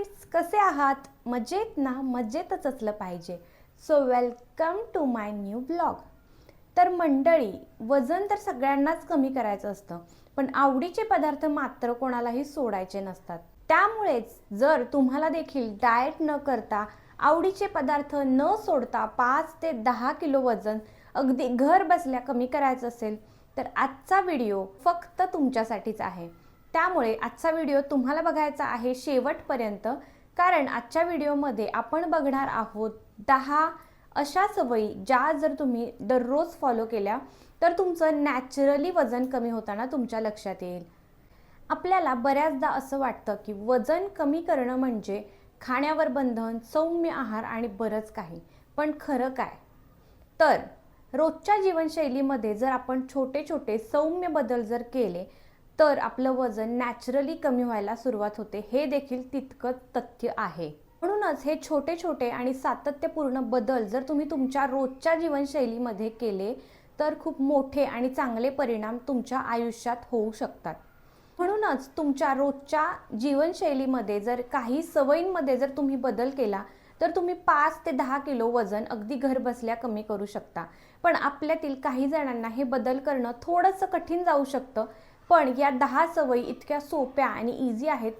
Friends कसे आहात? मजेत ना? मजेतच असलं पाहिजे. So welcome to my new blog तर मंडळी वजन तर सगळ्यांनाच कमी करायचं असतं पण आवडीचे पदार्थ मात्र कोणालाही सोडायचे नसतात. त्यामुळेच जर तुम्हाला देखील डाएट न करता आवडीचे पदार्थ न सोडता पाच ते दहा किलो वजन अगदी घर बसल्या कमी करायचं असेल तर आजचा व्हिडिओ फक्त तुमच्यासाठीच आहे. त्यामुळे आजचा व्हिडिओ तुम्हाला बघायचा आहे शेवटपर्यंत. कारण आजच्या व्हिडिओमध्ये आपण बघणार आहोत दहा अशा सवयी ज्या जर तुम्ही दररोज फॉलो केल्या तर तुमचं नॅचरली वजन कमी होताना तुमच्या लक्षात येईल. आपल्याला बऱ्याचदा असं वाटतं की वजन कमी करणं म्हणजे खाण्यावर बंधन सौम्य आहार आणि बरंच काही. पण खरं काय? तर रोजच्या जीवनशैलीमध्ये जर आपण छोटे छोटे सौम्य बदल जर केले तर आपलं वजन नॅचरली कमी व्हायला सुरुवात होते. हे देखील तितकं तथ्य आहे. म्हणूनच हे छोटे छोटे आणि सातत्यपूर्ण बदल जर तुम्ही तुमच्या रोजच्या जीवनशैलीमध्ये केले तर खूप मोठे आणि चांगले परिणाम तुमच्या आयुष्यात होऊ शकतात. म्हणूनच तुमच्या रोजच्या जीवनशैलीमध्ये जर काही सवयींमध्ये जर तुम्ही बदल केला तर तुम्ही पाच ते दहा किलो वजन अगदी घरबसल्या कमी करू शकता. पण आपल्यातील काही जणांना हे बदल करणं थोडंसं कठीण जाऊ शकतं पण या दहा सवयी इतक्या सोप्या आणि इझी आहेत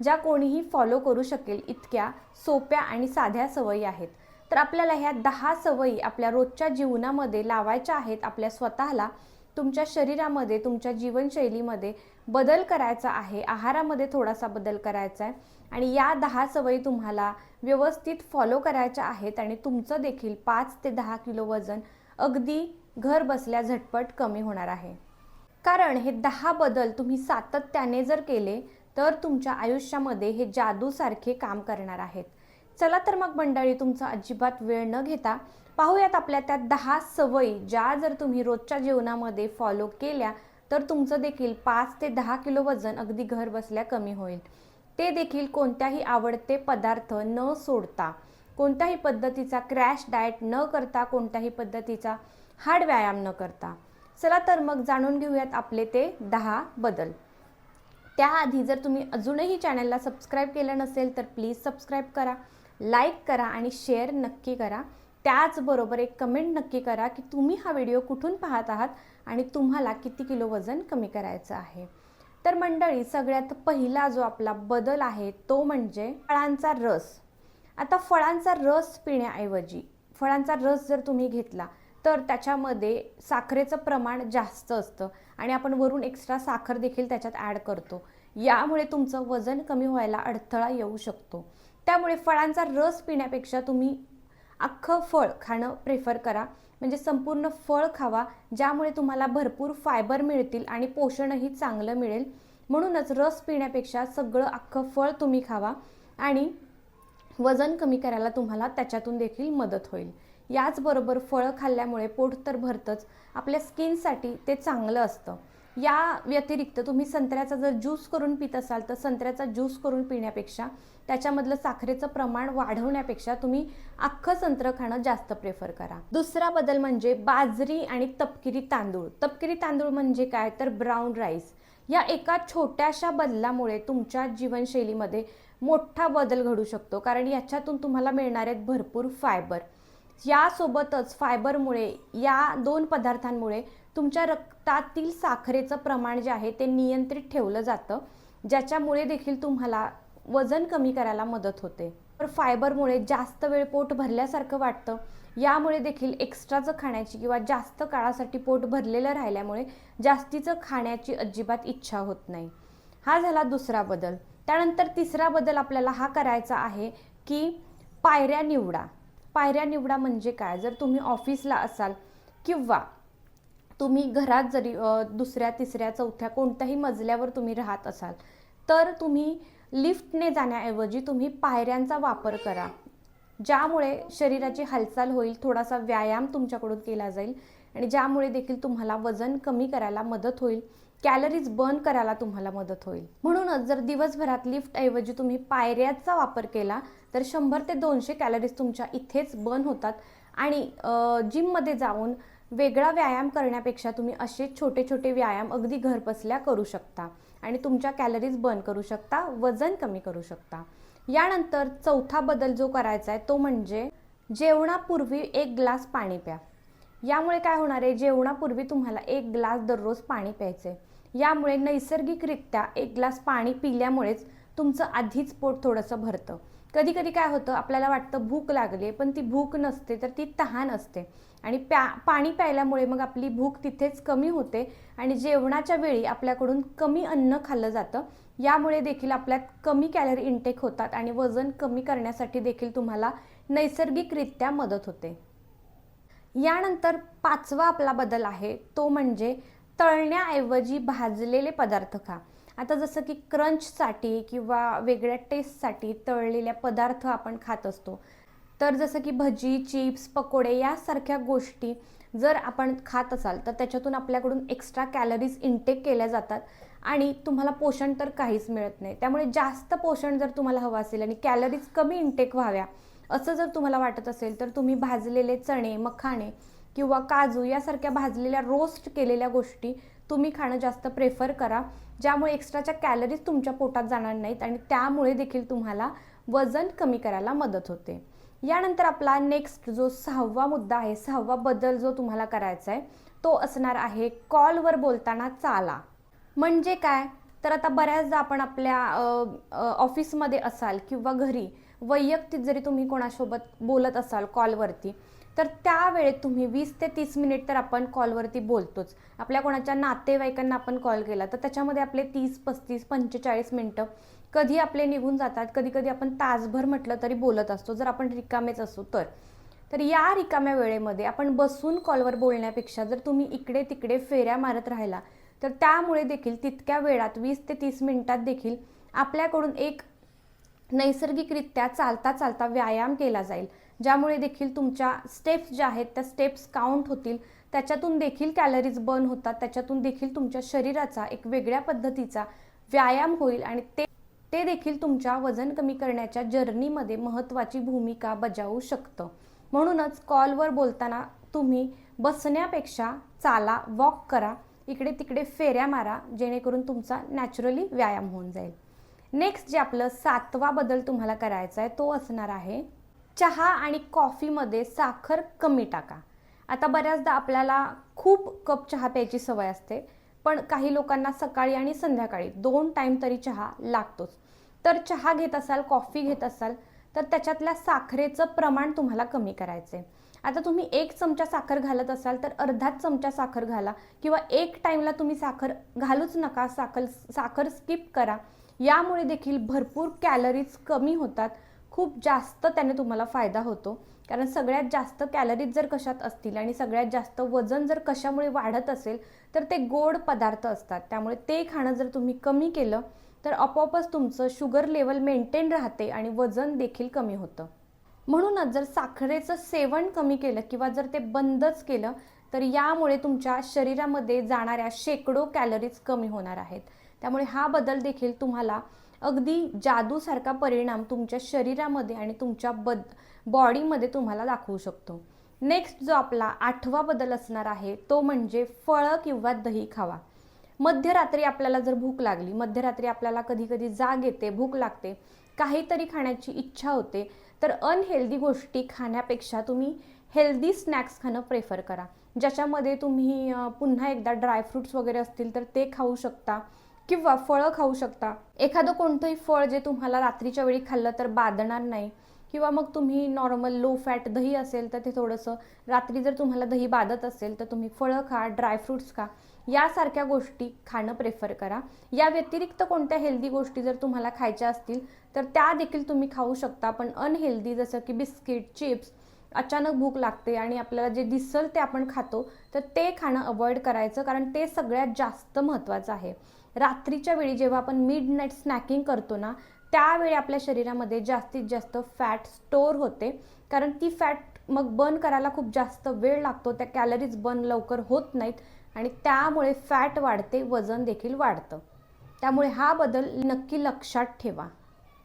ज्या कोणीही फॉलो करू शकेल इतक्या सोप्या आणि साध्या सवयी आहेत. तर आपल्याला ह्या दहा सवयी आपल्या रोजच्या जीवनामध्ये लावायच्या आहेत आपल्या स्वतःला तुमच्या शरीरामध्ये तुमच्या जीवनशैलीमध्ये बदल करायचा आहे आहारामध्ये थोडासा बदल करायचा आहे आणि या दहा सवयी तुम्हाला व्यवस्थित फॉलो करायच्या आहेत आणि तुमचं देखील पाच ते दहा किलो वजन अगदी घर बसल्या झटपट कमी होणार आहे. कारण हे दहा बदल तुम्ही सातत्याने जर केले तर तुमच्या आयुष्यामध्ये हे जादूसारखे काम करणार आहेत. चला तर मग मंडळी तुमचा अजिबात वेळ न घेता पाहूयात आपल्या त्या दहा सवयी ज्या जर तुम्ही रोजच्या जीवनामध्ये फॉलो केल्या तर तुमचं देखील पाच ते दहा किलो वजन अगदी घर बसल्या कमी होईल. ते देखील कोणत्याही आवडते पदार्थ न सोडता कोणत्याही पद्धतीचा क्रॅश डाएट न करता कोणत्याही पद्धतीचा हाड व्यायाम न करता. चला तर मग जाणून घेऊयात आपले ते दहा बदल. त्याआधी जर तुम्ही अजूनही चॅनलला सबस्क्राईब केलं नसेल तर प्लीज सबस्क्राईब करा लाईक करा आणि शेअर नक्की करा. त्याचबरोबर एक कमेंट नक्की करा की तुम्ही हा व्हिडिओ कुठून पाहत आहात आणि तुम्हाला किती किलो वजन कमी करायचं आहे. तर मंडळी सगळ्यात पहिला जो आपला बदल आहे तो म्हणजे फळांचा रस. आता फळांचा रस पिण्याऐवजी फळांचा रस जर तुम्ही घेतला तर त्याच्यामध्ये साखरेचं प्रमाण जास्त असतं आणि आपण वरून एक्स्ट्रा साखर देखील त्याच्यात ॲड करतो. यामुळे तुमचं वजन कमी व्हायला अडथळा येऊ शकतो. त्यामुळे फळांचा रस पिण्यापेक्षा तुम्ही अख्खं फळ खाणं प्रेफर करा. म्हणजे संपूर्ण फळ खावा ज्यामुळे तुम्हाला भरपूर फायबर मिळतील आणि पोषणही चांगलं मिळेल. म्हणूनच रस पिण्यापेक्षा सगळं अख्खं फळ तुम्ही खावा आणि वजन कमी करायला तुम्हाला त्याच्यातून देखील मदत होईल. याचबरोबर फळं खाल्ल्यामुळे पोट तर भरतंच आपल्या स्किनसाठी ते चांगलं असतं. या व्यतिरिक्त तुम्ही संत्र्याचा जर ज्यूस करून पित असाल तर संत्र्याचा ज्यूस करून पिण्यापेक्षा त्याच्यामधलं साखरेचं प्रमाण वाढवण्यापेक्षा तुम्ही अख्खं संत्र खाणं जास्त प्रेफर करा. दुसरा बदल म्हणजे बाजरी आणि तपकिरी तांदूळ. तपकिरी तांदूळ म्हणजे काय? तर ब्राऊन राईस. या एका छोट्याशा बदलामुळे तुमच्या जीवनशैलीमध्ये मोठा बदल घडू शकतो. कारण याच्यातून तुम्हाला मिळणार आहेत भरपूर फायबर. यासोबतच फायबरमुळे या दोन पदार्थांमुळे तुमच्या रक्तातील साखरेचं प्रमाण जे आहे ते नियंत्रित ठेवलं जातं. ज्याच्यामुळे देखील तुम्हाला वजन कमी करायला मदत होते. तर फायबरमुळे जास्त वेळ पोट भरल्यासारखं वाटतं. यामुळे देखील एक्स्ट्राचं खाण्याची किंवा जास्त काळासाठी पोट भरलेलं राहिल्यामुळे जास्तीचं खाण्याची अजिबात इच्छा होत नाही. हा झाला दुसरा बदल. त्यानंतर तिसरा बदल आपल्याला हा करायचा आहे की पायऱ्या निवडा. पायऱ्या निवडा म्हणजे काय? जर तुम्ही ऑफिसला असाल किंवा तुम्ही घरात जरी दुसऱ्या तिसऱ्या चौथ्या कोणत्याही मजल्यावर तुम्ही राहत असाल तर तुम्ही लिफ्टने जाण्याऐवजी तुम्ही पायऱ्यांचा वापर करा. ज्यामुळे शरीराची हालचाल होईल थोडासा व्यायाम तुमच्याकडून केला जाईल आणि ज्यामुळे देखील तुम्हाला वजन कमी करायला मदत होईल कॅलरीज बर्न करायला तुम्हाला मदत होईल. म्हणूनच जर दिवसभरात लिफ्टऐवजी तुम्ही पायऱ्याचा वापर केला तर शंभर ते दोनशे कॅलरीज तुमच्या इथेच बर्न होतात आणि जिममध्ये जाऊन वेगळा व्यायाम करण्यापेक्षा तुम्ही असे छोटे छोटे व्यायाम अगदी घरबसल्या करू शकता. आणि तुमच्या कॅलरीज बर्न करू शकता वजन कमी करू शकता. यानंतर चौथा बदल जो करायचा आहे तो म्हणजे जेवणापूर्वी एक ग्लास पाणी प्या. यामुळे काय होणार आहे जेवणापूर्वी तुम्हाला एक ग्लास दररोज पाणी प्यायचं आहे यामुळे नैसर्गिकरित्या एक ग्लास पाणी पिल्यामुळेच तुमचं आधीच पोट थोडंसं भरतं. कधी कधी काय होतं आपल्याला वाटतं भूक लागली पण ती भूक नसते तर ती तहान असते. आणि प्या पाणी प्यायल्यामुळे मग आपली भूक तिथेच कमी होते आणि जेवणाच्या वेळी आपल्याकडून कमी अन्न खाल्लं जातं. यामुळे देखील आपल्यात कमी कॅलरी इंटेक होतात आणि वजन कमी करण्यासाठी देखील तुम्हाला नैसर्गिकरित्या मदत होते. यानंतर पाचवा आपला बदल आहे तो म्हणजे तळण्याऐवजी भाजलेले पदार्थ खा. आता जसं की क्रंचसाठी किंवा वेगळ्या टेस्टसाठी तळलेल्या पदार्थ आपण खात असतो. तर जसं की भजी चिप्स पकोडे यासारख्या गोष्टी जर आपण खात असाल तर त्याच्यातून आपल्याकडून एक्स्ट्रा कॅलरीज इंटेक केल्या जातात आणि तुम्हाला पोषण तर काहीच मिळत नाही. त्यामुळे जास्त पोषण जर तुम्हाला हवं असेल आणि कॅलरीज कमी इंटेक व्हाव्या असं जर तुम्हाला वाटत असेल तर तुम्ही भाजलेले चणे मखाणे किंवा काजू यासारख्या भाजलेल्या रोस्ट केलेल्या गोष्टी तुम्ही खाणं जास्त प्रेफर करा ज्यामुळे एक्स्ट्राच्या कॅलरीज तुमच्या पोटात जाणार नाहीत आणि त्यामुळे देखील तुम्हाला वजन कमी करायला मदत होते. यानंतर आपला नेक्स्ट जो सहावा मुद्दा आहे सहावा बदल जो तुम्हाला करायचा आहे तो असणार आहे कॉलवर बोलताना चाला. म्हणजे काय? तर आता बऱ्याचदा आपण आपल्या ऑफिसमध्ये असाल किंवा घरी वैयक्तिक जरी तुम्ही कोणासोबत बोलत असाल कॉलवरती तर त्यावेळेत तुम्ही वीस ते तीस मिनिट तर आपण कॉलवरती बोलतोच. आपल्या कोणाच्या नातेवाईकांना आपण कॉल केला तर त्याच्यामध्ये आपले तीस पस्तीस पंचेचाळीस मिनटं कधी आपले निघून जातात कधी कधी आपण तासभर म्हटलं तरी बोलत असतो. जर आपण रिकामेच असू तर. तर या रिकाम्या वेळेमध्ये आपण बसून कॉलवर बोलण्यापेक्षा जर तुम्ही इकडे तिकडे फेऱ्या मारत राहिला तर त्यामुळे देखील तितक्या वेळात वीस ते तीस मिनिटात देखील आपल्याकडून एक नैसर्गिकरित्या चालता चालता व्यायाम केला जाईल. ज्यामुळे देखील तुमच्या स्टेप्स ज्या आहेत त्या स्टेप्स काउंट होतील. त्याच्यातून देखील कॅलरीज बर्न होतात. त्याच्यातून देखील तुमच्या शरीराचा एक वेगळ्या पद्धतीचा व्यायाम होईल आणि ते ते देखील तुमच्या वजन कमी करण्याच्या जर्नीमध्ये महत्त्वाची भूमिका बजावू शकतं. म्हणूनच कॉलवर बोलताना तुम्ही बसण्यापेक्षा चाला वॉक करा इकडे तिकडे फेऱ्या मारा जेणेकरून तुमचा नॅचरली व्यायाम होऊन जाईल. नेक्स्ट जे आपलं सातवा बदल तुम्हाला करायचा आहे तो असणार आहे चहा आणि कॉफीमध्ये साखर कमी टाका. आता बऱ्याचदा आपल्याला खूप कप चहा प्यायची सवय असते पण काही लोकांना सकाळी आणि संध्याकाळी दोन टाईम तरी चहा लागतोच. तर चहा घेत असाल कॉफी घेत असाल तर त्याच्यातल्या साखरेचं प्रमाण तुम्हाला कमी करायचं आहे आता तुम्ही एक चमचा साखर घालत असाल तर अर्धाच चमचा साखर घाला किंवा एक टाईमला तुम्ही साखर घालूच नका साखर साखर स्किप करा. यामुळे देखील भरपूर कॅलरीज कमी होतात. खूप जास्त त्याने तुम्हाला फायदा होतो. कारण सगळ्यात जास्त कॅलरीज जर कशात असतील आणि सगळ्यात जास्त वजन जर कशामुळे वाढत असेल तर ते गोड पदार्थ असतात. त्यामुळे ते खाणं जर तुम्ही कमी केलं तर आपोआपच तुमचं शुगर लेवल मेंटेन राहते आणि वजन देखील कमी होतं. म्हणूनच जर साखरेचं सेवन कमी केलं किंवा जर ते बंदच केलं तर यामुळे तुमच्या शरीरामध्ये जाणाऱ्या शेकडो कॅलरीज कमी होणार आहेत. त्यामुळे हा बदल देखील तुम्हाला अगदी जादूसारखा परिणाम तुमच्या शरीरामध्ये आणि तुमच्या बद बॉडीमध्ये तुम्हाला दाखवू शकतो. नेक्स्ट जो आपला आठवा बदल असणार आहे तो म्हणजे फळं किंवा दही खावा. मध्यरात्री आपल्याला जर भूक लागली मध्यरात्री आपल्याला कधी कधी जाग येते भूक लागते काहीतरी खाण्याची इच्छा होते तर अनहेल्दी गोष्टी खाण्यापेक्षा तुम्ही हेल्दी स्नॅक्स खाणं प्रेफर करा. ज्याच्यामध्ये तुम्ही पुन्हा एकदा ड्रायफ्रूट्स वगैरे असतील तर ते खाऊ शकता किंवा फळं खाऊ शकता. एखादं कोणतंही फळ जे तुम्हाला रात्रीच्या वेळी खाल्लं तर बाधणार नाही. किंवा मग तुम्ही नॉर्मल लो फॅट दही असेल तर ते थोडंसं रात्री जर तुम्हाला दही बाधत असेल तर तुम्ही फळं खा ड्रायफ्रूट्स खा यासारख्या गोष्टी खाणं प्रेफर करा. या व्यतिरिक्त कोणत्या हेल्दी गोष्टी जर तुम्हाला खायच्या असतील तर त्या देखील तुम्ही खाऊ शकता. पण अनहेल्दी जसं की बिस्किट चिप्स अचानक भूक लागते आणि आपल्याला जे दिसल ते आपण खातो तर ते खाणं अवॉइड करायचं कारण ते सगळ्यात जास्त महत्त्वाचं आहे. रात्रीच्या वेळी जेव्हा आपण मिड नाईट स्नॅकिंग करतो ना त्यावेळी आपल्या शरीरामध्ये जास्तीत जास्त फॅट स्टोअर होते. कारण ती फॅट मग बर्न करायला खूप जास्त वेळ लागतो. त्या कॅलरीज बर्न लवकर होत नाहीत आणि त्यामुळे फॅट वाढते वजन देखील वाढतं. त्यामुळे हा बदल नक्की लक्षात ठेवा.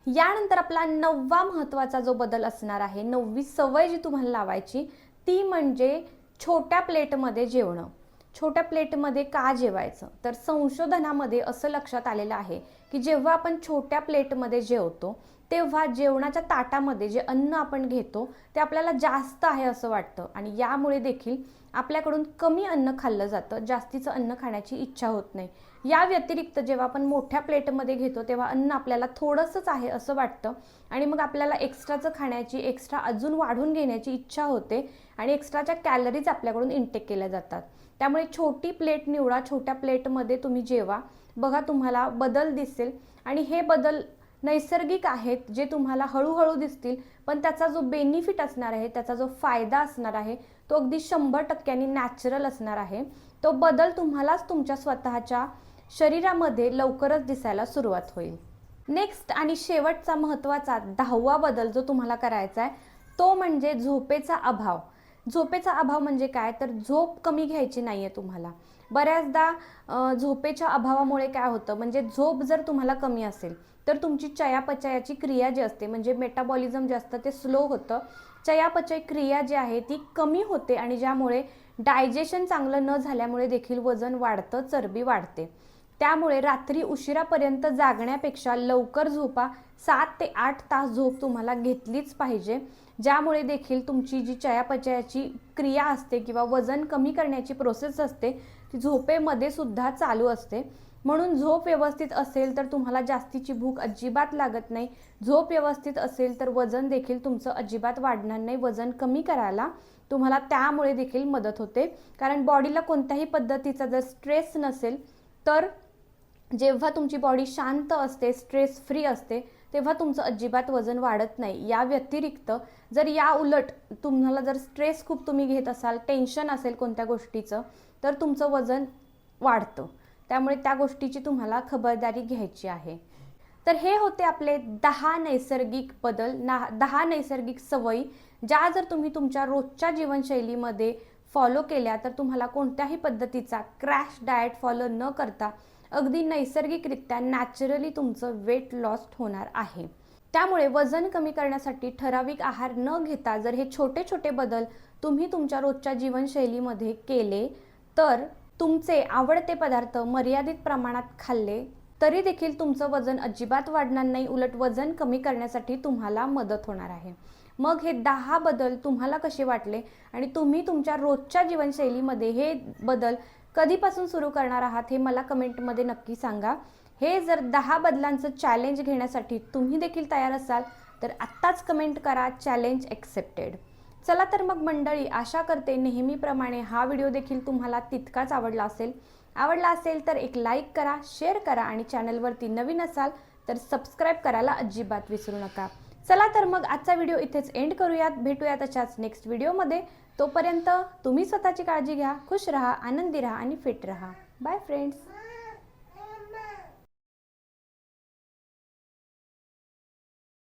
यानंतर आपला नववा महत्त्वाचा जो बदल असणार आहे नववी सवय जी तुम्हाला लावायची ती म्हणजे छोट्या प्लेटमध्ये जेवणं. छोट्या प्लेटमध्ये का जेवायचं? तर संशोधनामध्ये असं लक्षात आलेलं आहे की जेव्हा आपण छोट्या प्लेटमध्ये जेवतो तेव्हा जेवणाच्या ताटामध्ये जे अन्न आपण घेतो ते आपल्याला जास्त आहे असं वाटतं. आणि यामुळे देखील आपल्याकडून कमी अन्न खाल्लं जातं. जास्तीचं अन्न खाण्याची इच्छा होत नाही. या व्यतिरिक्त जेव्हा आपण मोठ्या प्लेटमध्ये घेतो तेव्हा अन्न आपल्याला थोडंसंच आहे असं वाटतं. आणि मग आपल्याला एक्स्ट्राचं खाण्याची एक्स्ट्रा अजून वाढून घेण्याची इच्छा होते आणि एक्स्ट्राच्या कॅलरीज आपल्याकडून इंटेक केल्या जातात. त्यामुळे छोटी प्लेट निवडा छोट्या प्लेटमध्ये तुम्ही जेवा. बघा तुम्हाला बदल दिसेल. आणि हे बदल नैसर्गिक आहेत जे तुम्हाला हळूहळू दिसतील पण त्याचा जो बेनिफिट असणार आहे त्याचा जो फायदा असणार आहे तो अगदी शंभर टक्क्यांनी नॅचरल असणार आहे. तो बदल तुम्हालाच तुमच्या स्वतःच्या शरीरामध्ये लवकरच दिसायला सुरुवात होईल. नेक्स्ट आणि शेवटचा महत्त्वाचा दहावा बदल जो तुम्हाला करायचा आहे तो म्हणजे झोपेचा अभाव. झोपेचा अभाव म्हणजे काय? तर झोप कमी घ्यायची नाही आहे तुम्हाला. बऱ्याचदा झोपेच्या अभावामुळे काय होतं म्हणजे झोप जर तुम्हाला कमी असेल तर तुमची चयापचयाची क्रिया जी असते म्हणजे मेटाबॉलिझम जे असतं ते स्लो होतं. चयापचय क्रिया जी आहे ती कमी होते आणि ज्यामुळे डायजेशन चांगलं न झाल्यामुळे देखील वजन वाढतं चरबी वाढते. त्यामुळे रात्री उशिरापर्यंत जागण्यापेक्षा लवकर झोपा सात ते आठ तास झोप तुम्हाला घेतलीच पाहिजे. ज्यामुळे देखील तुमची जी चयापचयाची क्रिया असते किंवा वजन कमी करण्याची प्रोसेस असते ती झोपेमध्ये सुद्धा चालू असते. म्हणून झोप व्यवस्थित असेल तर तुम्हाला जास्तीची भूक अजिबात लागत नाही. झोप व्यवस्थित असेल तर वजन देखील तुमचं अजिबात वाढणार नाही. वजन कमी करायला तुम्हाला त्यामुळे देखील मदत होते. कारण बॉडीला कोणत्याही पद्धतीचा जर स्ट्रेस नसेल तर जेव्हा तुमची बॉडी शांत असते स्ट्रेस फ्री असते तेव्हा तुमचं अजिबात वजन वाढत नाही. या व्यतिरिक्त जर या उलट तुम्हाला जर स्ट्रेस खूप तुम्ही घेत असाल टेन्शन असेल कोणत्या गोष्टीचं तर तुमचं वजन वाढतं. त्यामुळे त्या गोष्टीची तुम्हाला खबरदारी घ्यायची आहे. तर हे होते आपले दहा नैसर्गिक बदल ना दहा नैसर्गिक सवयी ज्या जर तुम्ही तुमच्या रोजच्या जीवनशैलीमध्ये फॉलो केल्या तर तुम्हाला कोणत्याही पद्धतीचा क्रॅश डाएट फॉलो न करता अगदी नैसर्गिकरित्या नॅचरली तुमचं वेट लॉस होणार आहे. त्यामुळे वजन कमी करण्यासाठी ठराविक आहार न घेता जर हे छोटे छोटे बदल तुम्ही तुमच्या रोजच्या जीवनशैलीमध्ये केले तर तुमचे आवडते पदार्थ मर्यादित प्रमाणात खाल्ले तरी देखील तुमचं वजन अजिबात वाढणार नाही. उलट वजन कमी करण्यासाठी तुम्हाला मदत होणार आहे. मग हे दहा बदल तुम्हाला कसे वाटले आणि तुम्ही तुमच्या रोजच्या जीवनशैलीमध्ये हे बदल कधीपासून सुरू करणार आहात हे मला कमेंटमध्ये नक्की सांगा. हे जर दहा बदलांचं चॅलेंज घेण्यासाठी तुम्ही देखील तयार असाल तर आत्ताच कमेंट करा चॅलेंज एक्सेप्टेड चला तर मग मंडळी आशा करते नेहमीप्रमाणे हा व्हिडिओ देखील तुम्हाला तितकाच आवडला असेल. आवडला असेल तर एक लाईक करा शेअर करा आणि चॅनलवरती नवीन असाल तर सबस्क्राईब करायला अजिबात विसरू नका. चला तर मग आजचा व्हिडिओ इथेच एंड करूयात. भेटूयात अशाच नेक्स्ट व्हिडिओमध्ये. तोपर्यंत तुम्ही स्वतःची काळजी घ्या खुश राहा आनंदी राहा आणि फिट राहा. Bye friends